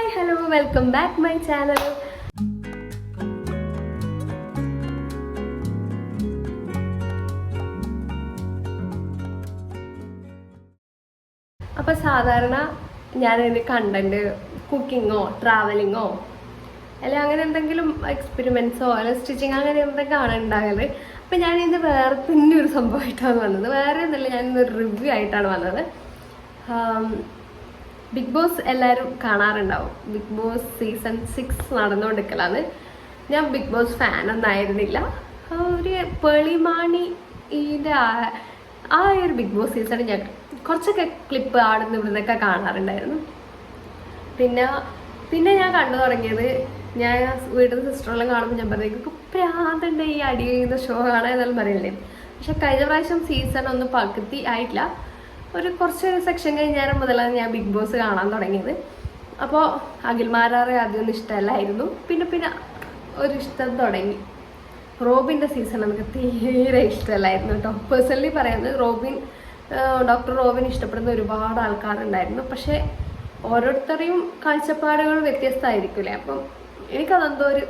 Hi hello welcome back my channel. അപ്പോൾ സാധാരണ ഞാൻ ഇതിന് കണ്ടന്റ് കുക്കിങ്ങോ ട്രാവലിങ്ങോ അല്ല അങ്ങനെ എന്തെങ്കിലും എക്സ്പെരിമെന്റ്സോ അല്ലെങ്കിൽ സ്റ്റിച്ചിങ് അങ്ങനെ എന്തൊക്കെയാണ് ഉണ്ടാകൽ. അപ്പം ഞാൻ ഇന്ന് വേറെ തന്നെ ഒരു സംഭവമായിട്ടാണ് വന്നത്. വേറെ ഒന്നുമില്ല ഇന്ന് റിവ്യൂ ആയിട്ടാണ് വന്നത്. ബിഗ് ബോസ് എല്ലാവരും കാണാറുണ്ടാവും. ബിഗ് ബോസ് സീസൺ സിക്സ് നടന്നുകൊണ്ടിരിക്കലാണ്. ഞാൻ ബിഗ് ബോസ് ഫാൻ ഒന്നായിരുന്നില്ല ആ ഒരു പേളിമാണി ഇതിന്റെ ആ- ഒരു ബിഗ് ബോസ് സീസൺ ഞാൻ കുറച്ചൊക്കെ ക്ലിപ്പ് ആടുന്ന ഇവിടുന്നൊക്കെ കാണാറുണ്ടായിരുന്നു. പിന്നെ പിന്നെ ഞാൻ കണ്ടു തുടങ്ങിയത് ഞാൻ വീട്ടിൽ സിസ്റ്ററെല്ലാം കാണുമ്പോൾ ഞാൻ പറഞ്ഞു പ്രാന്തുണ്ട് ഈ അടി ചെയ്യുന്ന ഷോ കാണാൻ എന്നെല്ലാം പറയില്ലേ. പക്ഷെ കഴിഞ്ഞ പ്രാവശ്യം സീസൺ ഒന്നും പകുതി ആയിട്ടില്ല. ഒരു കുറച്ച് സെക്ഷൻ കഴിഞ്ഞാൽ മുതലാണ് ഞാൻ ബിഗ് ബോസ് കാണാൻ തുടങ്ങിയത്. അപ്പോൾ അഖിൽമാരാറെ ആദ്യമൊന്നും ഇഷ്ടമല്ലായിരുന്നു. പിന്നെ പിന്നെ ഒരു ഇഷ്ടം തുടങ്ങി. റോബിന്റെ സീസൺ നമുക്ക് തീരെ ഇഷ്ടമല്ലായിരുന്നു കേട്ടോ. പേഴ്സണലി പറയുന്നത് റോബിൻ ഡോക്ടർ റോബിൻ ഇഷ്ടപ്പെടുന്ന ഒരുപാട് ആൾക്കാരുണ്ടായിരുന്നു പക്ഷേ ഓരോരുത്തരെയും കാഴ്ചപ്പാടുകൾ വ്യത്യസ്തമായിരിക്കില്ലേ? അപ്പം എനിക്കതെന്തോ ഒരു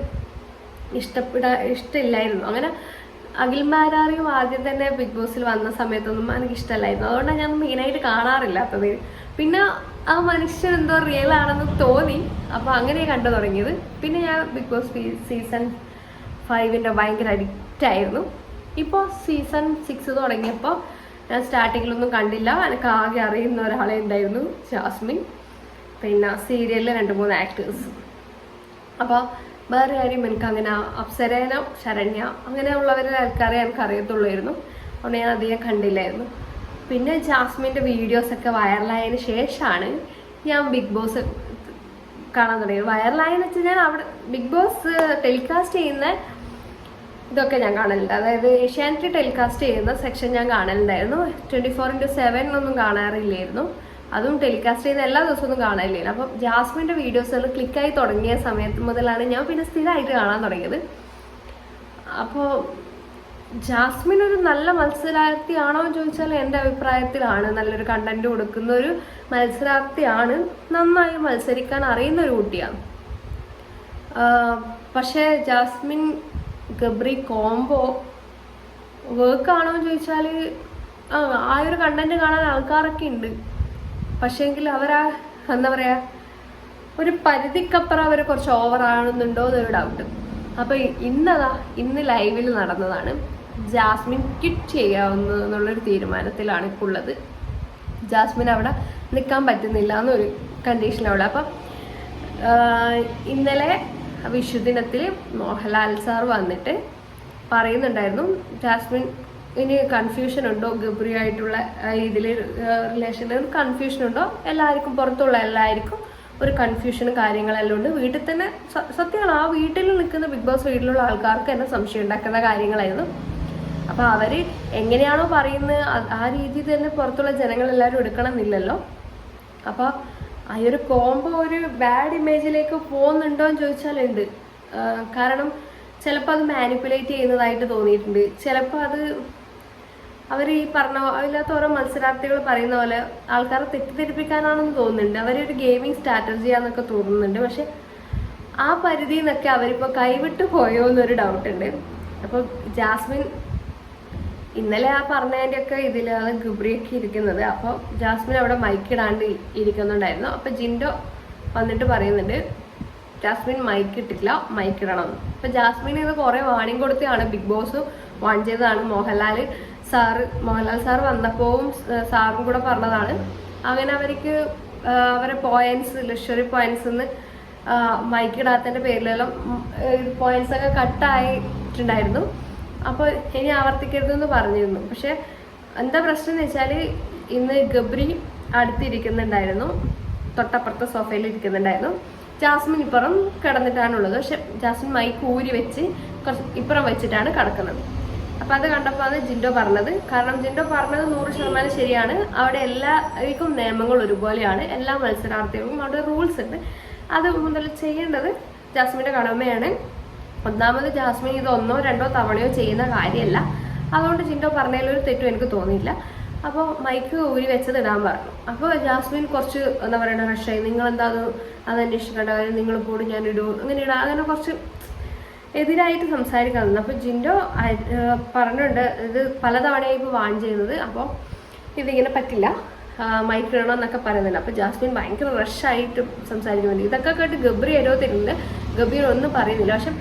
ഇഷ്ടപ്പെടാ ഇഷ്ടമില്ലായിരുന്നു. അങ്ങനെ അഖിൽമാരാറിയും ആദ്യം തന്നെ ബിഗ് ബോസിൽ വന്ന സമയത്തൊന്നും എനിക്ക് ഇഷ്ടമല്ലായിരുന്നു. അതുകൊണ്ടാണ് ഞാൻ മെയിനായിട്ട് കാണാറില്ലാത്തത്. പിന്നെ ആ മനുഷ്യൻ എന്തോ റിയൽ ആണെന്ന് തോന്നി. അപ്പോൾ അങ്ങനെ കണ്ടു തുടങ്ങിയത്. പിന്നെ ഞാൻ ബിഗ് ബോസ് സീസൺ ഫൈവിന്റെ ഭയങ്കര അഡിക്റ്റ് ആയിരുന്നു. ഇപ്പോൾ സീസൺ സിക്സ് തുടങ്ങിയപ്പോൾ ഞാൻ സ്റ്റാർട്ടിങ്ങിലൊന്നും കണ്ടില്ല. എനിക്ക് ആകെ അറിയുന്ന ഒരാളെ ഉണ്ടായിരുന്നു ജാസ്മിൻ. പിന്നെ സീരിയലിലെ രണ്ട് മൂന്ന് ആക്ടേഴ്സ് അപ്പോൾ വേറെ ആരെയും എനിക്ക് അങ്ങനെ അപ്സരേന ശരണ്യ അങ്ങനെയുള്ളവരുടെ ആൾക്കാരെ എനിക്ക് അറിയത്തുള്ളായിരുന്നു അതുകൊണ്ട് ഞാൻ അധികം കണ്ടില്ലായിരുന്നു. പിന്നെ ജാസ്മിന്റെ വീഡിയോസൊക്കെ വൈറലായതിനു ശേഷമാണ് ഞാൻ ബിഗ് ബോസ് കാണാൻ തുടങ്ങിയത്. വൈറലായെന്ന് വെച്ചാൽ ഞാൻ അവിടെ ബിഗ് ബോസ് ടെലികാസ്റ്റ് ചെയ്യുന്ന ഇതൊക്കെ ഞാൻ കാണലുണ്ട്. അതായത് ഏഷ്യാനെറ്റ് ടെലികാസ്റ്റ് ചെയ്യുന്ന സെക്ഷൻ ഞാൻ കാണലുണ്ടായിരുന്നു. ട്വന്റി ഫോർ ഇന്റു സെവൻ ഒന്നും കാണാറില്ലായിരുന്നു. അതും ടെലികാസ്റ്റ് ചെയ്യുന്ന എല്ലാ ദിവസവും ഒന്നും കാണാനില്ലേ? അപ്പം ജാസ്മിന്റെ വീഡിയോസുകൾ ക്ലിക്കായി തുടങ്ങിയ സമയത്ത് മുതലാണ് ഞാൻ പിന്നെ സ്ഥിരമായിട്ട് കാണാൻ തുടങ്ങിയത്. അപ്പോൾ ജാസ്മിൻ ഒരു നല്ല മത്സരാർത്ഥിയാണോ എന്ന് ചോദിച്ചാൽ എന്റെ അഭിപ്രായത്തിലാണ്. നല്ലൊരു കണ്ടന്റ് കൊടുക്കുന്ന ഒരു മത്സരാർത്ഥിയാണ്. നന്നായി മത്സരിക്കാൻ അറിയുന്ന ഒരു കുട്ടിയാണ്. പക്ഷേ ജാസ്മിൻ ഗബ്രി കോംബോ വർക്ക് ആണോ എന്ന് ചോദിച്ചാൽ ആ ഒരു കണ്ടന്റ് കാണാൻ ആൾക്കാരൊക്കെ ഉണ്ട്. പക്ഷേങ്കിൽ അവരാ എന്താ പറയാ ഒരു പരിധിക്കപ്പുറം അവർ കുറച്ച് ഓവർ ആണെന്നുണ്ടോ എന്നൊരു ഡൗട്ട് അപ്പൊ ഇ- ഇന്നതാ ഇന്ന് ലൈവിൽ നടന്നതാണ് ജാസ്മിൻ കിറ്റ് ചെയ്യാവുന്ന തീരുമാനത്തിലാണ് ഇപ്പോൾ ഉള്ളത്. ജാസ്മിൻ അവിടെ നിൽക്കാൻ പറ്റുന്നില്ല എന്നൊരു കണ്ടീഷനവിടെ അപ്പം ഇന്നലെ വിഷുദിനത്തിൽ മോഹൻലാൽ സാർ വന്നിട്ട് പറയുന്നുണ്ടായിരുന്നു ജാസ്മിൻ ഇനി കൺഫ്യൂഷൻ ഉണ്ടോ? ഗബ്രി ആയിട്ടുള്ള ഇതിൽ റിലേഷനിൽ ഒരു കൺഫ്യൂഷൻ ഉണ്ടോ? എല്ലാവർക്കും പുറത്തുള്ള എല്ലാവർക്കും ഒരു കൺഫ്യൂഷനും കാര്യങ്ങളെല്ലാം ഉണ്ട്. വീട്ടിൽ തന്നെ സത്യമാണ് ആ വീട്ടിൽ നിൽക്കുന്ന ബിഗ് ബോസ് വീട്ടിലുള്ള ആൾക്കാർക്ക് തന്നെ സംശയം ഉണ്ടാക്കുന്ന കാര്യങ്ങളായിരുന്നു. അപ്പോൾ അവർ എങ്ങനെയാണോ പറയുന്നത് ആ- രീതിയിൽ തന്നെ പുറത്തുള്ള ജനങ്ങളെല്ലാവരും എടുക്കണം എന്നില്ലല്ലോ അപ്പോൾ ആ ഒരു കോംബോ ഒരു ബാഡ് ഇമേജിലേക്ക് പോകുന്നുണ്ടോ എന്ന് ചോദിച്ചാൽ ഉണ്ട്. കാരണം ചിലപ്പോൾ അത് മാനിപ്പുലേറ്റ് ചെയ്യുന്നതായിട്ട് തോന്നിയിട്ടുണ്ട്. ചിലപ്പോൾ അത് അവർ ഈ പറഞ്ഞ അതിനകത്ത് ഓരോ മത്സരാർത്ഥികൾ പറയുന്ന പോലെ ആൾക്കാരെ തെറ്റിദ്ധരിപ്പിക്കാനാണെന്ന് തോന്നുന്നുണ്ട്. അവരൊരു ഗെയിമിംഗ് സ്ട്രാറ്റജിയാന്നൊക്കെ തോന്നുന്നുണ്ട്. പക്ഷെ ആ പരിധിയിൽ നിന്നൊക്കെ അവരിപ്പോൾ കൈവിട്ട് പോയോ എന്നൊരു ഡൗട്ട് ഉണ്ട്. അപ്പോൾ ജാസ്മിൻ ഇന്നലെ ആ പറഞ്ഞതിന്റെ ഒക്കെ ഇതിലാണ് ഗുബ്രിയൊക്കെ ഇരിക്കുന്നത്. അപ്പോൾ ജാസ്മിൻ അവിടെ മൈക്കിടാണ്ട് ഇരിക്കുന്നുണ്ടായിരുന്നു. അപ്പോൾ ജിൻഡോ വന്നിട്ട് പറയുന്നുണ്ട് ജാസ്മിൻ മൈക്ക് ഇട്ടില്ല മൈക്ക് ഇടണം. എന്ന്. ജാസ്മിൻ ഇത് കുറേ വാണിംഗ് കൊടുത്തതാണ്. ബിഗ് ബോസ് വാൺ ചെയ്തതാണ് മോഹൻലാൽ സാറ് മോഹൻലാൽ സാർ വന്നപ്പോഴും സാറും കൂടെ പറഞ്ഞതാണ്. അങ്ങനെ അവർക്ക് അവരെ പോയിന്റ്സ് ലക്ഷറി പോയിന്റ്സ് നിന്ന് മൈക്ക് ഇടാത്തതിന്റെ പേരിലെല്ലാം പോയിന്റ്സ് ഒക്കെ കട്ടായിട്ടുണ്ടായിരുന്നു അപ്പോൾ ഇനി ആവർത്തിക്കരുതെന്ന് പറഞ്ഞിരുന്നു. പക്ഷേ എന്താ പ്രശ്നം എന്ന് വെച്ചാൽ ഇന്ന് ഗബ്രി അടുത്തിരിക്കുന്നുണ്ടായിരുന്നു. തൊട്ടപ്പുറത്തെ സോഫയിൽ ഇരിക്കുന്നുണ്ടായിരുന്നു. ജാസ്മിൻ ഇപ്പുറം കിടന്നിട്ടാണുള്ളത്. പക്ഷെ ജാസ്മിൻ മൈക്ക് ഊരി വെച്ച് കുറച്ച് ഇപ്പുറം വെച്ചിട്ടാണ് കിടക്കുന്നത്. അപ്പൊ അത് കണ്ടപ്പോൾ ആണ് ജിൻഡോ പറഞ്ഞത്. കാരണം ജിൻഡോ പറഞ്ഞത് നൂറ് ശതമാനം ശരിയാണ്. അവിടെ എല്ലാവർക്കും നിയമങ്ങൾ ഒരുപോലെയാണ്. എല്ലാ മത്സരാർത്ഥികൾക്കും അവിടെ റൂൾസ് ഉണ്ട്. അത് മുതൽ ചെയ്യേണ്ടത് ജാസ്മിന്റെ കടമയാണ്. ഒന്നാമത് ജാസ്മിൻ ഇത് ഒന്നോ രണ്ടോ തവണയോ ചെയ്യുന്ന കാര്യമല്ല. അതുകൊണ്ട് ജിൻഡോ പറഞ്ഞതിൽ ഒരു തെറ്റും എനിക്ക് തോന്നിയില്ല. അപ്പോൾ മൈക്ക് ഊരി വെച്ചത് ഇടാൻ പറഞ്ഞു. അപ്പോൾ ജാസ്മിൻ കുറച്ച് എന്താ പറയുക റഷായി നിങ്ങൾ എന്താ അത്? അത് അന്വേഷിക്കേണ്ട കാര്യം നിങ്ങൾ പോലും ഞാൻ ഇടൂ അങ്ങനെ ഇടാം അങ്ങനെ കുറച്ച് എതിരായിട്ട് സംസാരിക്കാൻ നിന്നു അപ്പോൾ ജിൻഡോ പറഞ്ഞിട്ടുണ്ട് ഇത് പലതവണയായി ഇപ്പോൾ വാൺ ചെയ്യുന്നത്. അപ്പോൾ ഇതിങ്ങനെ പറ്റില്ല. മൈക്ക് എന്നൊക്കെ പറയുന്നുണ്ട്. അപ്പോൾ ജാസ്മിൻ ഭയങ്കര റഷായിട്ട് സംസാരിക്കുന്നുണ്ട്. ഇതൊക്കെ കേട്ട് ഗബ്രി ഏരോ തരുന്നുണ്ട്. ഗബ്രി ഒന്നും പറയുന്നില്ല. പക്ഷെ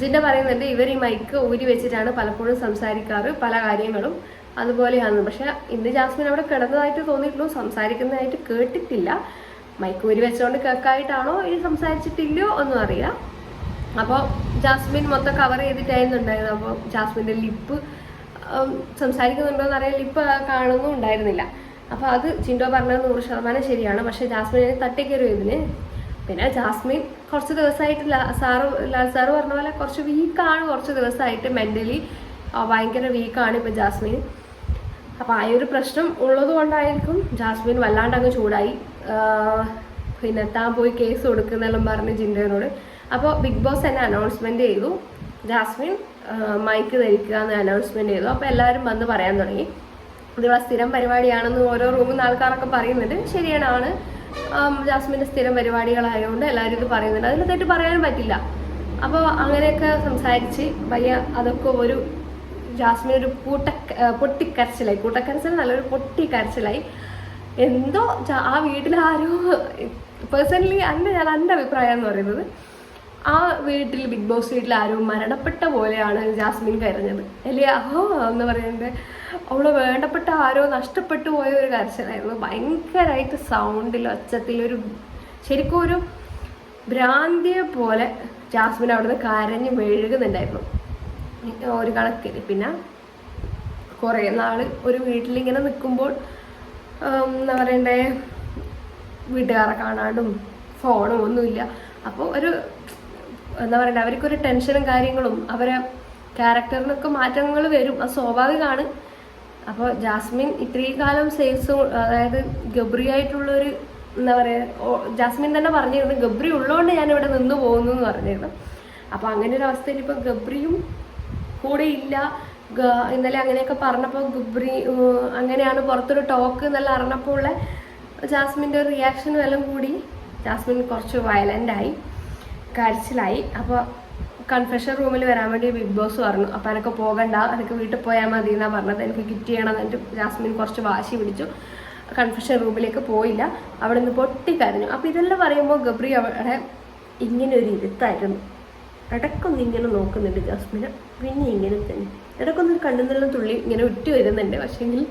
ജിൻഡ പറയുന്നുണ്ട് ഇവർ ഈ മൈക്ക് ഊരി വെച്ചിട്ടാണ് പലപ്പോഴും സംസാരിക്കാറ് പല കാര്യങ്ങളും അതുപോലെയാണ്. പക്ഷേ ഇന്ന് ജാസ്മിൻ അവിടെ കിടന്നതായിട്ട് തോന്നിയിട്ടുള്ളൂ. സംസാരിക്കുന്നതായിട്ട് കേട്ടിട്ടില്ല. മൈക്ക് ഊരി വെച്ചുകൊണ്ട് കേൾക്കായിട്ടാണോ ഇനി സംസാരിച്ചിട്ടില്ലയോ ഒന്നും അറിയാം അപ്പോൾ ജാസ്മിൻ മൊത്തം കവർ ചെയ്തിട്ടായിരുന്നുണ്ടായിരുന്നു അപ്പോൾ ജാസ്മിന്റെ ലിപ്പ് സംസാരിക്കുന്നുണ്ടോയെന്ന് എന്നറിയാൻ ലിപ്പ് കാണുന്നും ഉണ്ടായിരുന്നില്ല. അപ്പോൾ അത് ചിൻഡോ പറഞ്ഞത് നൂറ് ശതമാനം ശരിയാണ്. പക്ഷേ ജാസ്മിനെ തട്ടിക്കയറി ഇതിന് പിന്നെ ജാസ്മിൻ കുറച്ച് ദിവസമായിട്ട് സാറ് ലാൽ സാറ് പറഞ്ഞ പോലെ കുറച്ച് വീക്കാണ് കുറച്ച് ദിവസമായിട്ട് മെന്റലി ഭയങ്കര വീക്കാണ് ഇപ്പോൾ ജാസ്മിൻ. അപ്പോൾ ആ ഒരു പ്രശ്നം ഉള്ളത് കൊണ്ടായിരിക്കും ജാസ്മിൻ വല്ലാണ്ട് അങ്ങ് ചൂടായി പിന്നെ താൻ പോയി കേസ് കൊടുക്കുന്നെല്ലാം പറഞ്ഞ് ജിൻഡോനോട് അപ്പോൾ ബിഗ് ബോസ് തന്നെ അനൗൺസ്മെന്റ് ചെയ്തു. ജാസ്മിൻ മൈക്ക് ധരിക്കുക എന്ന് അനൗൺസ്മെന്റ് ചെയ്തു. അപ്പോൾ എല്ലാവരും വന്ന് പറയാൻ തുടങ്ങി. ഇതിവിടെ സ്ഥിരം പരിപാടിയാണെന്ന് ഓരോ റൂമിൽ നിന്ന് ആൾക്കാരൊക്കെ പറയുന്നുണ്ട്. ശരിയാണ് ജാസ്മിന്റെ സ്ഥിരം പരിപാടികളായതുകൊണ്ട് എല്ലാവരും ഇത് പറയുന്നുണ്ട്. അതിൽ തെറ്റ് പറയാനും പറ്റില്ല. അപ്പോൾ അങ്ങനെയൊക്കെ സംസാരിച്ച് വയ്യ അതൊക്കെ ഒരു ജാസ്മിൻ ഒരു കൂട്ട പൊട്ടിക്കരച്ചിലായി. കൂട്ടക്കരച്ചിൽ നല്ലൊരു പൊട്ടിക്കരച്ചിലായി. എന്തോ ആ വീട്ടിൽ ആരോ പേഴ്സണലി എന്റെ ഞാൻ എന്റെ അഭിപ്രായം എന്ന് പറയുന്നത്. ആ വീട്ടിൽ ബിഗ് ബോസ് വീട്ടിൽ ആരും മരണപ്പെട്ട പോലെയാണ് ജാസ്മിൻ കരഞ്ഞത്. അല്ലേ? അഹോ എന്ന് പറയുന്നത് അവൾ വേണ്ടപ്പെട്ട ആരോ നഷ്ടപ്പെട്ടു പോയ ഒരു കരച്ചിലായിരുന്നു. ഭയങ്കരമായിട്ട് സൗണ്ടിൽ ഒച്ചത്തിൽ ഒരു ശരിക്കും ഒരു ഭ്രാന്തിയെ പോലെ ജാസ്മിൻ അവിടുന്ന് കരഞ്ഞ് മെഴുകുന്നുണ്ടായിരുന്നു. ഒരു കണക്കിന് പിന്നെ കുറേ നാൾ ഒരു വീട്ടിലിങ്ങനെ നിൽക്കുമ്പോൾ എന്താ പറയണ്ടേ വീട്ടുകാരെ കാണാണ്ടും ഫോണും ഒന്നുമില്ല. അപ്പോൾ ഒരു എന്താ പറയണ്ടേ അവർക്കൊരു ടെൻഷനും കാര്യങ്ങളും അവരെ ക്യാരക്ടറിനൊക്കെ മാറ്റങ്ങൾ വരും. അത് സ്വാഭാവികമാണ്. അപ്പോൾ ജാസ്മിൻ ഇത്രയും കാലം സേഫ്സ് അതായത് ഗബ്രി ആയിട്ടുള്ളൊരു എന്താ പറയുക ജാസ്മിൻ തന്നെ പറഞ്ഞിരുന്നു ഗബ്രി ഉള്ളതുകൊണ്ട് ഞാൻ ഇവിടെ നിന്ന് പോകുന്നു എന്ന് പറഞ്ഞിരുന്നു. അപ്പോൾ അങ്ങനെ ഒരു അവസ്ഥയിൽ ഇപ്പോൾ ഗബ്രിയും കൂടെ ഇല്ല. ഇന്നലെ അങ്ങനെയൊക്കെ പറഞ്ഞപ്പോൾ ഗബ്രി അങ്ങനെയാണ് പുറത്തൊരു ടോക്ക് എന്നെല്ലാം അറിഞ്ഞപ്പോൾ ഉള്ള ജാസ്മിന്റെ ഒരു റിയാക്ഷനും എല്ലാം കൂടി ജാസ്മിൻ കുറച്ച് വയലന്റായി കരച്ചിലായി. അപ്പോൾ കൺഫെഷൻ റൂമിൽ വരാൻ വേണ്ടി ബിഗ് ബോസ് പറഞ്ഞു. അപ്പോൾ എനിക്ക് പോകണ്ട. എനിക്ക് വീട്ടിൽ പോയാൽ മതി എന്നാണ് പറഞ്ഞത്. എനിക്ക് കിറ്റ് ചെയ്യണം. എന്നിട്ട് ജാസ്മിൻ കുറച്ച് വാശി പിടിച്ചു. കൺഫെഷൻ റൂമിലേക്ക് പോയില്ല. അവിടെ നിന്ന് പൊട്ടിക്കരഞ്ഞു. അപ്പോൾ ഇതെല്ലാം പറയുമ്പോൾ ഗബ്രി അവിടെ ഇങ്ങനെ ഒരു ഇരുത്തായിരുന്നു. ഇടയ്ക്കൊന്ന് ഇങ്ങനെ നോക്കുന്നുണ്ട് ജാസ്മിന്. പിന്നെ ഇങ്ങനെ തന്നെ. ഇടയ്ക്കൊന്ന് കണ്ണുന്നെല്ലാം തുള്ളി ഇങ്ങനെ ഉറ്റി വരുന്നുണ്ട് പക്ഷേങ്കിൽ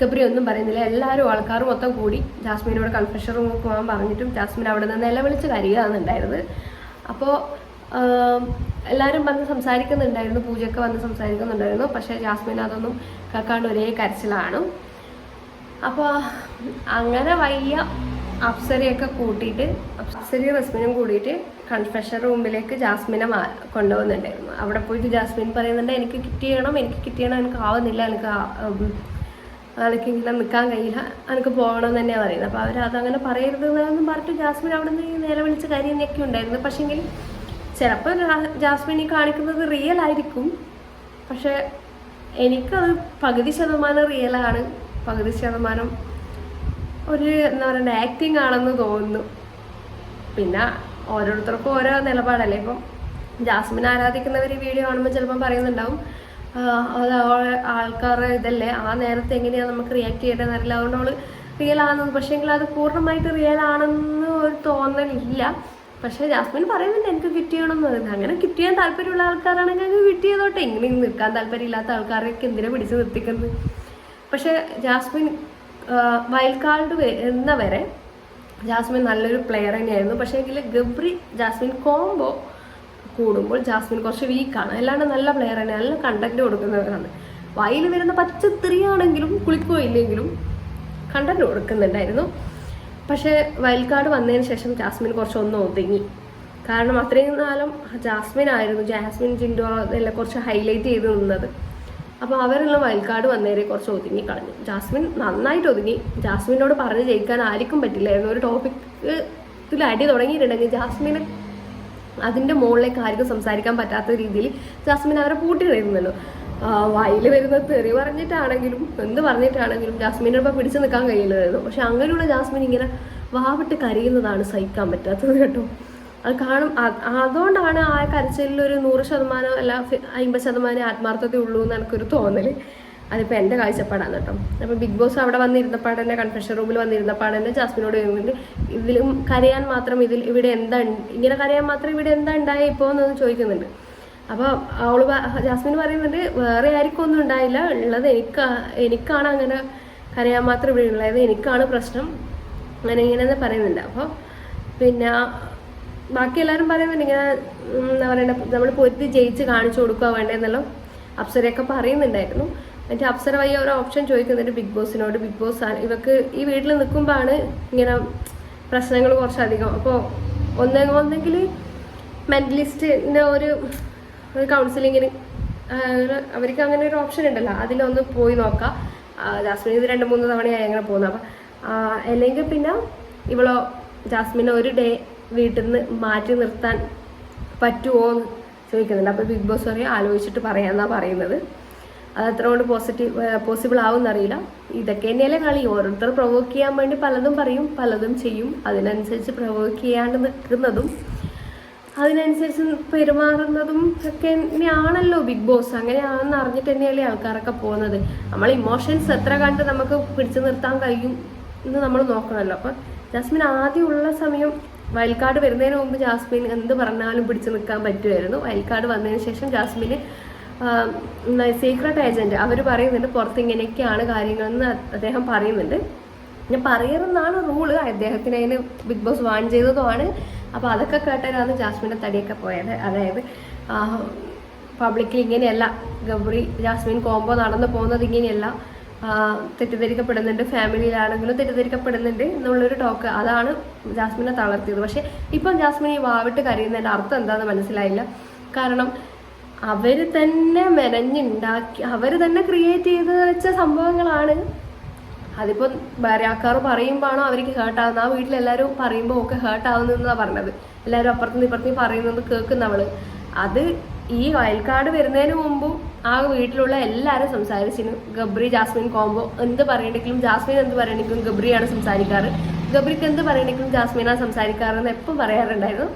ഗബ്രി ഒന്നും പറയുന്നില്ല. എല്ലാവരും ആൾക്കാർ മൊത്തം കൂടി ജാസ്മിനോട് കൺഫെഷൻ റൂമിൽ പോകാൻ പറഞ്ഞിട്ടും ജാസ്മിൻ അവിടെ നിന്ന് നിലവിളിച്ച് കരയുകയാണെന്നുണ്ടായിരുന്നത്. അപ്പോൾ എല്ലാവരും വന്ന് സംസാരിക്കുന്നുണ്ടായിരുന്നു. പൂജയൊക്കെ വന്ന് സംസാരിക്കുന്നുണ്ടായിരുന്നു. പക്ഷേ ജാസ്മിൻ അതൊന്നും കേൾക്കാണ്ട് ഒരേ കരച്ചിലാണ്. അപ്പോൾ അങ്ങനെ വയ്യ അപ്സരയൊക്കെ കൂട്ടിയിട്ട് അപ്സരയും റസ്മിനും കൂടിയിട്ട് കൺഫെഷൻ റൂമിലേക്ക് ജാസ്മിനെ മാ കൊണ്ടുപോകുന്നുണ്ടായിരുന്നു. അവിടെ പോയിട്ട് ജാസ്മിൻ പറയുന്നുണ്ട് എനിക്ക് കിറ്റ് ചെയ്യണം എനിക്ക് കിറ്റ് ചെയ്യണം എനിക്ക് ആവുന്നില്ല എനിക്ക് എനിക്ക് ഇങ്ങനെ നിൽക്കാൻ കഴിയില്ല. എനിക്ക് പോകണം എന്ന് തന്നെയാണ് പറയുന്നത്. അപ്പോൾ അവർ അതങ്ങനെ പറയരുത് എന്നൊന്നും പറഞ്ഞിട്ട് ജാസ്മിൻ അവിടെ നിന്ന് നേരെ വിളിച്ച് കാര്യമൊക്കെ ഉണ്ടായിരുന്നു. പക്ഷേങ്കിൽ ചിലപ്പോൾ ജാസ്മിൻ ഈ കാണിക്കുന്നത് റിയൽ ആയിരിക്കും. പക്ഷേ എനിക്കത് പകുതി ശതമാനം റിയലാണ് പകുതി ശതമാനം ഒരു എന്താ പറയുക ആക്ടിങ് ആണെന്ന് തോന്നുന്നു. പിന്നെ ഓരോരുത്തർക്കും ഓരോ നിലപാടല്ലേ. ഇപ്പം ജാസ്മിൻ ആരാധിക്കുന്നവർ ഈ വീഡിയോ കാണുമ്പോൾ ചിലപ്പം പറയുന്നുണ്ടാവും "ആ, ആൾക്കാരുടെ ഇതല്ലേ? ആ നേരത്തെ എങ്ങനെയാണ് നമുക്ക് റിയാക്ട് ചെയ്യേണ്ടതെന്ന് അറിയില്ല. അതുകൊണ്ട് അവൾ റിയൽ ആണെന്ന്. പക്ഷേങ്കിൽ അത് പൂർണമായിട്ട് റിയൽ ആണെന്ന് ഒരു തോന്നലില്ല. പക്ഷേ ജാസ്മിൻ പറയുന്നുണ്ട് എനിക്ക് കിട്ടിയണമെന്ന് പറയുന്നത് അങ്ങനെ കിട്ടിയാൻ താല്പര്യമുള്ള ആൾക്കാരാണെങ്കിൽ അങ്ങ് കിട്ടിയതോട്ടെ ഇങ്ങനെ നിൽക്കാൻ താല്പര്യമില്ലാത്ത ആൾക്കാരൊക്കെ എന്തിനാ പിടിച്ച് നിർത്തിക്കുന്നത്? പക്ഷേ ജാസ്മിൻ വൈൽഡ് കാർഡ് എന്ന വരെ ജാസ്മിൻ നല്ലൊരു പ്ലെയർ തന്നെയായിരുന്നു. പക്ഷേ എങ്കിൽ ഗബ്രി ജാസ്മിൻ കോംബോ കൂടുമ്പോൾ ജാസ്മിൻ കുറച്ച് വീക്കാണ് അല്ലാണ്ട് നല്ല പ്ലെയർ തന്നെ നല്ല കണ്ടന്റ് കൊടുക്കുന്നവരാണ്. വായിൽ വരുന്ന പച്ചത്തിരിയാണെങ്കിലും കുളിക്കോ ഇല്ലെങ്കിലും കണ്ടന്റ് കൊടുക്കുന്നുണ്ടായിരുന്നു. പക്ഷേ വൈൽഡ് കാർഡ് വന്നതിന് ശേഷം ജാസ്മിൻ കുറച്ചൊന്ന് ഒതുങ്ങി. കാരണം അത്രയും കാലം ജാസ്മിൻ ആയിരുന്നു ജാസ്മിൻ ജിൻഡോ അതെല്ലാം കുറച്ച് ഹൈലൈറ്റ് ചെയ്ത് നിന്നത്. അപ്പോൾ അവരെല്ലാം വൈൽഡ് കാർഡ് വന്നേരെ കുറച്ച് ഒതുങ്ങി കളഞ്ഞു. ജാസ്മിൻ നന്നായിട്ട് ഒതുങ്ങി. ജാസ്മിനോട് പറഞ്ഞ് ജയിക്കാൻ ആർക്കും പറ്റില്ലായിരുന്നു. ഒരു ടോപ്പിക്കിൽ അടി തുടങ്ങിയിട്ടുണ്ടെങ്കിൽ ജാസ്മിന് അതിന്റെ മുകളിലേക്ക് ആർക്കും സംസാരിക്കാൻ പറ്റാത്ത രീതിയിൽ ജാസ്മിൻ അവരെ പൂട്ടി കഴിയുന്നല്ലോ വായിൽ വരുന്ന തെറി പറഞ്ഞിട്ടാണെങ്കിലും എന്ത് പറഞ്ഞിട്ടാണെങ്കിലും ജാസ്മിനെ ഇപ്പം പിടിച്ചു നിൽക്കാൻ കഴിയില്ലായിരുന്നു പക്ഷെ അങ്ങനെയുള്ള ജാസ്മിൻ ഇങ്ങനെ വാവിട്ട് കരയുന്നതാണ് സഹിക്കാൻ പറ്റാത്തത് കേട്ടോ. അത് കാണും. അതുകൊണ്ടാണ് ആ കരച്ചിലിൽ ഒരു നൂറ് ശതമാനം അല്ല അമ്പത് ശതമാനം ആത്മാർത്ഥത ഉള്ളൂ എന്ന് എനിക്കൊരു തോന്നൽ അതിപ്പോൾ എന്റെ കാഴ്ചപ്പാടാണ് കേട്ടോ. അപ്പോൾ ബിഗ് ബോസ് അവിടെ വന്നിരുന്നപ്പാട് തന്നെ കൺഫെഷൻ റൂമിൽ വന്നിരുന്നപ്പാട് തന്നെ ജാസ്മിനോട് ചോദിക്കുന്നുണ്ട് ഇതിലും കരയാൻ മാത്രം ഇതിൽ ഇവിടെ എന്താ ഇങ്ങനെ കരയാൻ മാത്രം ഇവിടെ എന്താ ഉണ്ടായ ഇപ്പോൾ എന്നൊന്ന് ചോദിക്കുന്നുണ്ട്. അപ്പോൾ അവൾ ജാസ്മിൻ പറയുന്നുണ്ട് വേറെ ആർക്കും ഒന്നും ഉണ്ടായില്ല ഉള്ളത് എനിക്ക് എനിക്കാണ് അങ്ങനെ കരയാൻ മാത്രം ഇവിടെ ഉള്ളത് എനിക്കാണ് പ്രശ്നം. അങ്ങനെ ഇങ്ങനെ പറയുന്നുണ്ട്. അപ്പോൾ പിന്നെ ബാക്കി എല്ലാവരും പറയുന്നുണ്ട് ഇങ്ങനെ എന്താ പറയണ്ട നമ്മൾ പൊരുത്തി ജയിച്ച് കാണിച്ചു കൊടുക്കുക വേണ്ടതെന്നല്ലോ അപ്സരയൊക്കെ പറയുന്നുണ്ടായിരുന്നു. എന്നിട്ട് അപ്സര വയ്യ ഒരു ഓപ്ഷൻ ചോദിക്കുന്നുണ്ട് ബിഗ് ബോസിനോട്. ബിഗ് ബോസ് ആണ് ഇവക്ക് ഈ വീട്ടിൽ നിൽക്കുമ്പോഴാണ് ഇങ്ങനെ പ്രശ്നങ്ങൾ കുറച്ചധികം. അപ്പോൾ ഒന്നെ ഒന്നെങ്കിൽ മെന്റലിസ്റ്റിന്റെ ഒരു ഒരു കൗൺസിലിങ്ങിന് അവർക്ക് അങ്ങനെ ഒരു ഓപ്ഷൻ ഉണ്ടല്ലോ. അതിലൊന്ന് പോയി നോക്കാം. ജാസ്മിൻ ഇത് രണ്ട് മൂന്ന് തവണയായി അങ്ങനെ പോകുന്നത് അപ്പം അല്ലെങ്കിൽ പിന്നെ ഇവളോ ജാസ്മിനെ ഒരു ഡേ വീട്ടിൽ നിന്ന് മാറ്റി നിർത്താൻ പറ്റുമോ എന്ന് ചോദിക്കുന്നുണ്ട്. അപ്പോൾ ബിഗ് ബോസ് പറയും ആലോചിച്ചിട്ട് പറയാമെന്നാണ് പറയുന്നത്. അത് പോസിറ്റീവ് പോസിബിൾ ആവുമെന്നറിയില്ല ഇതൊക്കെ തന്നെയല്ലേ കളി. ഓരോരുത്തർ പ്രൊവോക്ക് ചെയ്യാൻ വേണ്ടി പലതും പറയും പലതും ചെയ്യും. അതിനനുസരിച്ച് പ്രൊവോക്ക് ചെയ്യാണ്ട് നിൽക്കുന്നതും അതിനനുസരിച്ച് പെരുമാറുന്നതും ഒക്കെ തന്നെയാണല്ലോ ബിഗ് ബോസ് അങ്ങനെയാണെന്ന് അറിഞ്ഞിട്ട് തന്നെയല്ലേ ആൾക്കാരൊക്കെ പോകുന്നത്. നമ്മൾ ഇമോഷൻസ് എത്ര കണ്ട് നമുക്ക് പിടിച്ചു നിർത്താൻ കഴിയും എന്ന് നമ്മൾ നോക്കണമല്ലോ. അപ്പം ജാസ്മിൻ ആദ്യമുള്ള സമയം വയൽക്കാട് വരുന്നതിന് മുമ്പ് ജാസ്മിൻ എന്ത് പറഞ്ഞാലും പിടിച്ചു നിൽക്കാൻ പറ്റുമായിരുന്നു. വയൽക്കാട് വന്നതിന് ശേഷം ജാസ്മിന് സീക്രട്ട് ഏജന്റ് അവർ പറയുന്നുണ്ട് പുറത്ത് ഇങ്ങനെയൊക്കെയാണ് കാര്യങ്ങളെന്ന് അദ്ദേഹം പറയുന്നുണ്ട്. ഞാൻ പറയുന്നതാണ് റൂൾ അദ്ദേഹത്തിന് അതിന് ബിഗ് ബോസ് വാൺ ചെയ്തതുമാണ്. അപ്പോൾ അതൊക്കെ കേട്ടാലാണ് ജാസ്മിന്റെ തടിയൊക്കെ പോയത്. അതായത് പബ്ലിക്കിൽ ഇങ്ങനെയല്ല ഗബ്രി ജാസ്മിൻ കോംബോ നടന്നു പോകുന്നത് ഇങ്ങനെയല്ല തെറ്റിദ്ധരിക്കപ്പെടുന്നുണ്ട്. ഫാമിലിയിലാണെങ്കിലും തെറ്റിദ്ധരിക്കപ്പെടുന്നുണ്ട് എന്നുള്ളൊരു ടോക്ക് അതാണ് ജാസ്മിനെ തളർത്തിയത്. പക്ഷേ ഇപ്പം ജാസ്മിൻ ഈ വാവിട്ട് കരയുന്നതിന്റെ അർത്ഥം എന്താണെന്ന് മനസ്സിലായില്ല. കാരണം അവർ തന്നെ മെനഞ്ഞുണ്ടാക്കി അവർ തന്നെ ക്രിയേറ്റ് ചെയ്ത് വെച്ച സംഭവങ്ങളാണ്. അതിപ്പോൾ ഭാര്യക്കാർ പറയുമ്പോഴാണോ അവർക്ക് ഹേർട്ടാവുന്നത് ആ വീട്ടിലെല്ലാവരും പറയുമ്പോൾ ഒക്കെ ഹേർട്ട് ആവുന്നതെന്നാണ് പറഞ്ഞത്. എല്ലാവരും അപ്പുറത്തുനിന്ന് ഇപ്പുറത്തുനിന്ന് പറയുന്നത് കേൾക്കുന്നവൾ അത് ഈ വയൽക്കാട് വരുന്നതിന് മുമ്പും ആ വീട്ടിലുള്ള എല്ലാവരും സംസാരിച്ചിരുന്നു. ഗബ്രി ജാസ്മിൻ കോംബോ എന്ത് പറയണെങ്കിലും ജാസ്മിൻ എന്ത് പറയണെങ്കിലും ഗബ്രിയാണ് സംസാരിക്കാറ്. ഗബ്രിക്ക് എന്ത് പറയണെങ്കിലും ജാസ്മിനാണ് സംസാരിക്കാറെന്ന് എപ്പം പറയാറുണ്ടായിരുന്നു?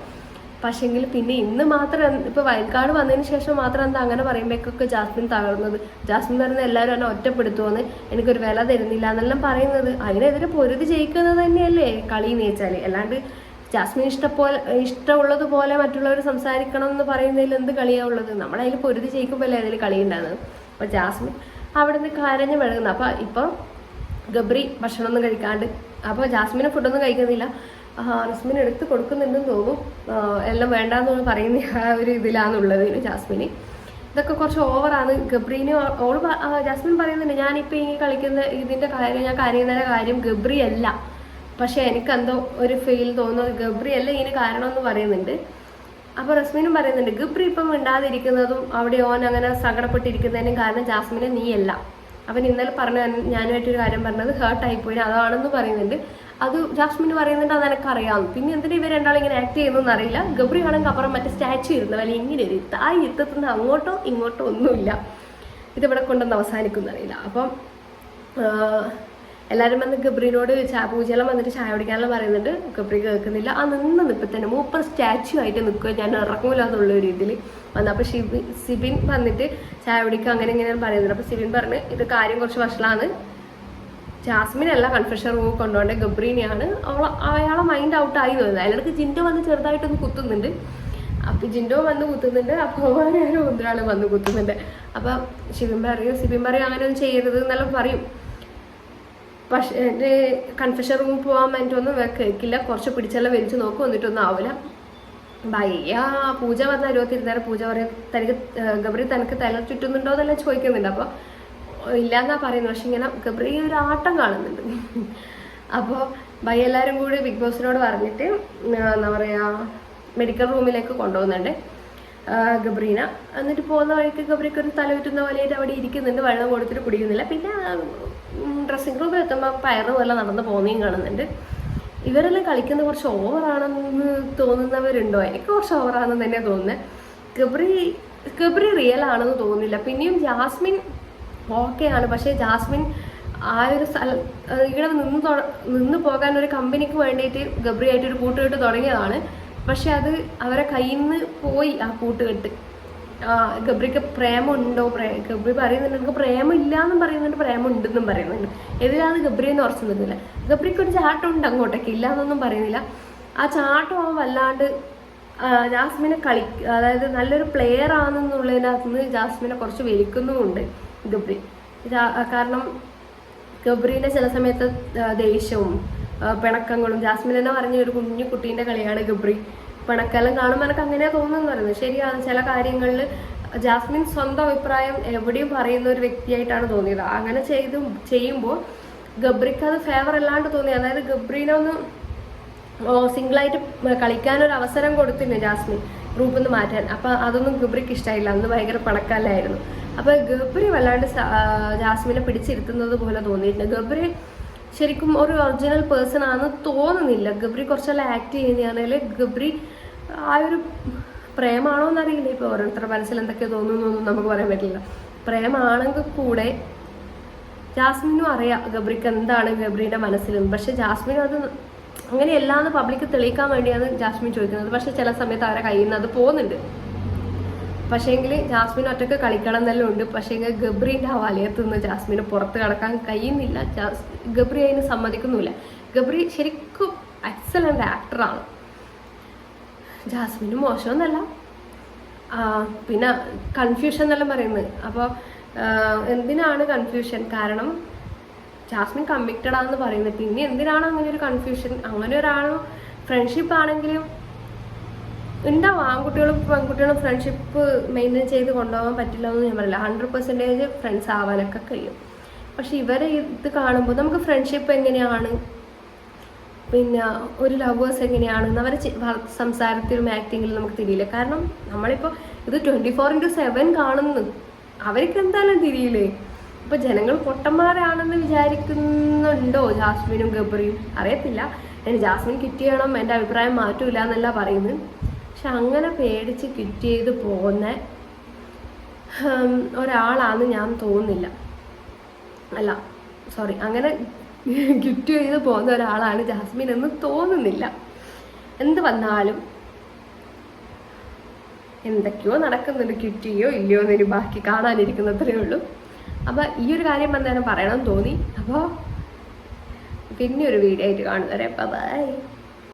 പക്ഷെങ്കിൽ പിന്നെ ഇന്ന് മാത്രം ഇപ്പൊ വയൽക്കാട് വന്നതിന് ശേഷം മാത്രം എന്താ അങ്ങനെ പറയുമ്പോഴേക്കൊക്കെ ജാസ്മിൻ തകർന്നത്. ജാസ്മിൻ പറയുന്നത് എല്ലാവരും എന്നെ ഒറ്റപ്പെടുത്തുമെന്ന് എനിക്കൊരു വില തരുന്നില്ല എന്നെല്ലാം പറയുന്നത്. അതിനെതിരെ പൊരുതി ജയിക്കുന്നത് തന്നെയല്ലേ കളി വെച്ചാൽ അല്ലാണ്ട് ജാസ്മിൻ ഇഷ്ടപ്പോലെ ഇഷ്ടമുള്ളതുപോലെ മറ്റുള്ളവർ സംസാരിക്കണം എന്ന് പറയുന്നതിൽ എന്ത് കളിയാ ഉള്ളത്? നമ്മളതിൽ പൊരുതി ജയിക്കുമ്പോഴല്ലേ അതിൽ കളി ഉണ്ടാകുന്നത് അപ്പൊ ജാസ്മിൻ അവിടെ നിന്ന് കരഞ്ഞ് വിളകുന്നു അപ്പൊ ഇപ്പൊ ഗബ്രി ഭക്ഷണമൊന്നും കഴിക്കാണ്ട് അപ്പോൾ ജാസ്മിന് ഫുഡൊന്നും കഴിക്കുന്നില്ല. ആ, റസ്മിന് എടുത്ത് കൊടുക്കുന്നുണ്ടെന്ന് തോന്നും. എല്ലാം വേണ്ടാന്ന് പറയുന്ന ആ ഒരു ഇതിലാണുള്ളത് ജാസ്മിന്. ഇതൊക്കെ കുറച്ച് ഓവറാണ്. ഗബ്രീന് ഓൾ ജാസ്മിൻ പറയുന്നുണ്ട് ഞാനിപ്പോൾ ഈ കളിക്കുന്ന ഇതിന്റെ കാര്യം ഞാൻ കരയുന്നതിന്റെ കാര്യം ഗബ്രി അല്ല. പക്ഷെ എനിക്കെന്തോ ഒരു ഫീൽ തോന്നുന്നു. ഗബ്രി അല്ല ഇതിന് കാരണം എന്ന് പറയുന്നുണ്ട്. അപ്പോൾ റസ്മിനും പറയുന്നുണ്ട് ഗബ്രി ഇപ്പം മിണ്ടാതിരിക്കുന്നതും അവിടെ ഓൻ അങ്ങനെ സങ്കടപ്പെട്ടിരിക്കുന്നതിനും കാരണം ജാസ്മിനെ നീയല്ല. അവൻ ഇന്നലെ പറഞ്ഞു ഞാനുമായിട്ടൊരു കാര്യം പറഞ്ഞത് ഹേർട്ടായിപ്പോയി അതാണെന്ന് പറയുന്നുണ്ട്. അത് ജാസ്മിൻ പറയുന്നുണ്ട് അത് എനിക്കറിയാം. പിന്നെ എന്തിനാ ഇവർ രണ്ടാളും ഇങ്ങനെ ആക്ട് ചെയ്യുന്നതെന്ന് അറിയില്ല. ഗബ്രി ആണെങ്കിൽ അപ്പുറം മറ്റേ സ്റ്റാച്ചു ഇരുന്ന പോലെ ഇങ്ങനെ ഒരു തായി എത്തുന്ന അങ്ങോട്ടോ ഇങ്ങോട്ടോ ഒന്നുമില്ല. ഇതിവിടെ കൊണ്ടൊന്ന് അവസാനിക്കും അറിയില്ല. അപ്പം എല്ലാവരും വന്ന് ഗബ്രീനോട് പൂജയെല്ലാം വന്നിട്ട് ചായ കുടിക്കാനെല്ലാം പറയുന്നുണ്ട്. ഗബ്രി കേൾക്കുന്നില്ല. ആ നിന്ന് നിപ്പം തന്നെ. മൂപ്പർ സ്റ്റാച്ചു ആയിട്ട് നിൽക്കുക ഞാൻ ഇറങ്ങൂല എന്നുള്ള ഒരു ഇതിൽ വന്നു. അപ്പോൾ ഷിബിൻ സിബിൻ വന്നിട്ട് ചായ കുടിക്കുക അങ്ങനെ ഇങ്ങനെ പറയുന്നുണ്ട് അപ്പോൾ സിബിൻ പറഞ്ഞ് ഇത് കാര്യം കുറച്ച് വഷളാണ്. ജാസ്മിനല്ല കൺഫെഷൻ റൂമിൽ കൊണ്ടുപോകേണ്ട ഗബ്രീനെയാണ്. അവൾ അയാളെ മൈൻഡ് ഔട്ടായി തോന്നുന്നത്. അയാളുടെ ജിൻഡോ വന്ന് ചെറുതായിട്ടൊന്ന് കുത്തുന്നുണ്ട്. അപ്പൊ ജിൻഡോ വന്ന് കുത്തുന്നുണ്ട്. അപ്പോൾ വേറെ ഒരാൾ വന്ന് കുത്തുന്നുണ്ട്. അപ്പൊ ശിവൻ പറയും സിബിൻ പറയും അങ്ങനെ ഒന്നും ചെയ്യരുത് എന്നെല്ലാം പറയും. പക്ഷേ എന്റെ കൺഫെഷൻ റൂമിൽ പോകാൻ വേണ്ടിയിട്ടൊന്നും കേൾക്കില്ല. കുറച്ച് പിടിച്ചെല്ലാം വലിച്ചു നോക്കും. എന്നിട്ടൊന്നും ആവില്ല ഭയ്യ പൂജ വന്ന ഇരുപത്തിരുന്നേരം പൂജ പറയും തനിക്ക് ഗബ്രി തനിക്ക് തല ചുറ്റുന്നുണ്ടോ എന്നെല്ലാം ചോദിക്കുന്നുണ്ട്. അപ്പോൾ ഇല്ലാന്നാ പറയുന്നത്. പക്ഷെ ഇങ്ങനെ ഗബ്രി ഒരു ആട്ടം കാണുന്നുണ്ട്. അപ്പോൾ ബൈ എല്ലാവരും കൂടി ബിഗ് ബോസിനോട് പറഞ്ഞിട്ട് എന്താ പറയുക മെഡിക്കൽ റൂമിലേക്ക് കൊണ്ടുപോകുന്നുണ്ട്. ഗബ്രീന. എന്നിട്ട് പോകുന്ന വഴിക്ക് ഗബ്രിക്ക് ഒരു തല ചുറ്റുന്ന പോലെയായിട്ട് അവിടെ ഇരിക്കുന്നുണ്ട്. വെള്ളം കൊടുത്തിട്ട് കുടിക്കുന്നില്ല. പിന്നെ ഡ്രസ്സിംഗ് റൂമിൽ എത്തുമ്പോൾ പയറ് പോലെ നടന്ന് പോകുന്നതും കാണുന്നുണ്ട്. ഇവരെല്ലാം കളിക്കുന്നത് കുറച്ച് ഓവറാണെന്ന് തോന്നുന്നവരുണ്ടോ? എനിക്ക് കുറച്ച് ഓവറാണെന്ന് തന്നെ തോന്നുന്നത് ഗബ്രി ഗബ്രി റിയൽ ആണെന്ന് തോന്നുന്നില്ല. പിന്നെയും ജാസ്മിൻ ഓക്കെ ആണ് പക്ഷേ ജാസ്മിൻ ആ ഒരു സ്ഥലം ഇവിടെ നിന്ന് നിന്ന് പോകാൻ ഒരു കമ്പനിക്ക് വേണ്ടിയിട്ട് ഗബ്രി ആയിട്ട് ഒരു കൂട്ടുകെട്ട് തുടങ്ങിയതാണ്. പക്ഷെ അത് അവരെ കയ്യിൽ നിന്ന് പോയി ആ കൂട്ടുകെട്ട്. ഗബ്രിക്ക് പ്രേമുണ്ടോ? പ്രേ ഗബ്രി പറയുന്നുണ്ട് എനിക്ക് പ്രേമം ഇല്ല എന്നും പറയുന്നുണ്ട് പ്രേമം ഉണ്ടെന്നും പറയുന്നുണ്ട്. എതിരാണ് ഗബ്രി എന്ന് ഉറച്ചു നിന്നില്ല. ഗബ്രിക്ക് ഒരു ചാട്ടം ഉണ്ട് അങ്ങോട്ടേക്ക് ഇല്ല എന്നൊന്നും പറയുന്നില്ല. ആ ചാട്ടം അവൻ വല്ലാണ്ട് ജാസ്മിനെ കളി അതായത് നല്ലൊരു പ്ലെയർ ആണെന്നുള്ളതിനകത്ത് നിന്ന് ജാസ്മിനെ കുറച്ച് വലിക്കുന്നുമുണ്ട് ഗബ്രി. കാരണം ഗബ്രീന്റെ ചില സമയത്ത് ദേഷ്യവും പിണക്കങ്ങളും ജാസ്മിൻ തന്നെ പറഞ്ഞ ഒരു കുഞ്ഞു കുട്ടീന്റെ കളിയാണ് ഗബ്രി. പിണക്കെല്ലാം കാണുമ്പോൾ എനിക്ക് അങ്ങനെ തോന്നുന്നു പറയുന്നത് ശരിയാണ് ചില കാര്യങ്ങളിൽ ജാസ്മിൻ സ്വന്തം അഭിപ്രായം എവിടെയും പറയുന്ന ഒരു വ്യക്തിയായിട്ടാണ് തോന്നിയത്. അങ്ങനെ ചെയ്തു ചെയ്യുമ്പോൾ ഗബ്രിക്ക് അത് ഫേവർ അല്ലാണ്ട് തോന്നി. അതായത് ഗബ്രീനെ ഒന്ന് സിംഗിളായിട്ട് കളിക്കാനൊരു അവസരം കൊടുത്തില്ല ജാസ്മിൻ ഗ്രൂപ്പിൽ നിന്ന് മാറ്റാൻ. അപ്പം അതൊന്നും ഗബ്രിക്ക് ഇഷ്ടമായില്ല അന്ന് ഭയങ്കര പണക്കാലായിരുന്നു അപ്പം ഗബ്രി വല്ലാണ്ട് ജാസ്മിനെ പിടിച്ചിരുത്തുന്നത് പോലെ തോന്നിയിട്ടുണ്ട്. ഗബ്രി ശരിക്കും ഒരു ഒറിജിനൽ പേഴ്സൺ ആണെന്ന് തോന്നുന്നില്ല. ഗബ്രി കുറച്ചെല്ലാം ആക്ട് ചെയ്യുന്നതാണെങ്കിൽ ഗബ്രി ആ ഒരു പ്രേമാണോ എന്നറിയില്ല. ഇപ്പോൾ ഓരോരുത്തരുടെ മനസ്സിൽ എന്തൊക്കെ തോന്നുന്നു നമുക്ക് പറയാൻ പറ്റില്ല. പ്രേമാണെങ്കിൽ കൂടെ ജാസ്മിനും അറിയാം ഗബ്രിക്ക് എന്താണ് ഗബ്രിയുടെ മനസ്സിലെന്ന്. പക്ഷെ ജാസ്മിൻ അത് അങ്ങനെയല്ലാന്ന് പബ്ലിക് തെളിയിക്കാൻ വേണ്ടിയാണ് ജാസ്മിൻ ചോദിക്കുന്നത്. പക്ഷെ ചില സമയത്ത് അവരെ കയ്യിൽ നിന്ന് അത് പോകുന്നുണ്ട്. പക്ഷേങ്കിൽ ജാസ്മിൻ ഒറ്റയ്ക്ക് കളിക്കണം എന്നെല്ലാം ഉണ്ട്. പക്ഷേങ്കിൽ ഗബ്രീന്റെ ആ വലയത്ത് നിന്ന് ജാസ്മിന് പുറത്ത് കടക്കാൻ കഴിയുന്നില്ല. ജാസ് ഗബ്രി അതിന് സമ്മതിക്കുന്നുമില്ല. ഗബ്രി ശരിക്കും എക്സലന്റ് ആക്ടറാണ് ജാസ്മിന് മോശമൊന്നല്ല പിന്നെ കൺഫ്യൂഷൻ എന്നെല്ലാം പറയുന്നത്. അപ്പോൾ എന്തിനാണ് കൺഫ്യൂഷൻ കാരണം ജാസ്മിൻ കമ്മിറ്റഡ് പറയുന്നത്. പിന്നെ എന്തിനാണ് അങ്ങനെ ഒരു കൺഫ്യൂഷൻ അങ്ങനെ ഒരാളും ഫ്രണ്ട്ഷിപ്പ് ആണെങ്കിലും ഉണ്ടാവും ആൺകുട്ടികളും പെൺകുട്ടികളും ഫ്രണ്ട്ഷിപ്പ് മെയിന്റെയിൻ ചെയ്ത് കൊണ്ടുപോകാൻ പറ്റില്ല എന്ന് ഞാൻ പറയില്ല. ഹൺഡ്രഡ് പെർസെന്റേജ് ഫ്രണ്ട്സ് ആവാനൊക്കെ കഴിയും. പക്ഷെ ഇവരെ ഇത് കാണുമ്പോൾ നമുക്ക് ഫ്രണ്ട്ഷിപ്പ് എങ്ങനെയാണ്? പിന്നെ ഒരു ലവേഴ്സ് എങ്ങനെയാണെന്ന് അവരെ സംസാരത്തിലും ആക്ടിങ്ങിലും നമുക്ക് തിരിയില്ല. കാരണം നമ്മളിപ്പോൾ ഇത് ട്വന്റി ഫോർ ഇന്റു സെവൻ കാണുന്നു. അവർക്ക് എന്തായാലും തിരിയില്ലേ? ഇപ്പൊ ജനങ്ങൾ പൊട്ടന്മാരാണെന്ന് വിചാരിക്കുന്നുണ്ടോ ജാസ്മിനും ഗബ്രിയും? അറിയത്തില്ല. ഞാൻ ജാസ്മിൻ കിറ്റ് ചെയ്യണം എന്റെ അഭിപ്രായം മാറ്റൂല എന്നല്ല പറയുന്നത്. പക്ഷെ അങ്ങനെ പേടിച്ച് കിറ്റ് ചെയ്ത് പോകുന്ന ഒരാളാന്ന് ഞാൻ തോന്നുന്നില്ല. അല്ല സോറി അങ്ങനെ ഗിഫ്റ്റ് ചെയ്ത് പോകുന്ന ഒരാളാണ് ജാസ്മിൻ എന്ന് തോന്നുന്നില്ല. എന്ത് വന്നാലും എന്തൊക്കെയോ നടക്കുന്നുണ്ട് കിട്ടിയോ ഇല്ലയോ എന്നൊരു ബാക്കി കാണാനിരിക്കുന്നത്രേ ഉള്ളൂ. അപ്പോൾ ഈ ഒരു കാര്യം വന്നേരം പറയണം തോന്നി. അപ്പോൾ പിന്നെ ഒരു വീഡിയോ ആയിട്ട് കാണുന്നവരെ ബൈ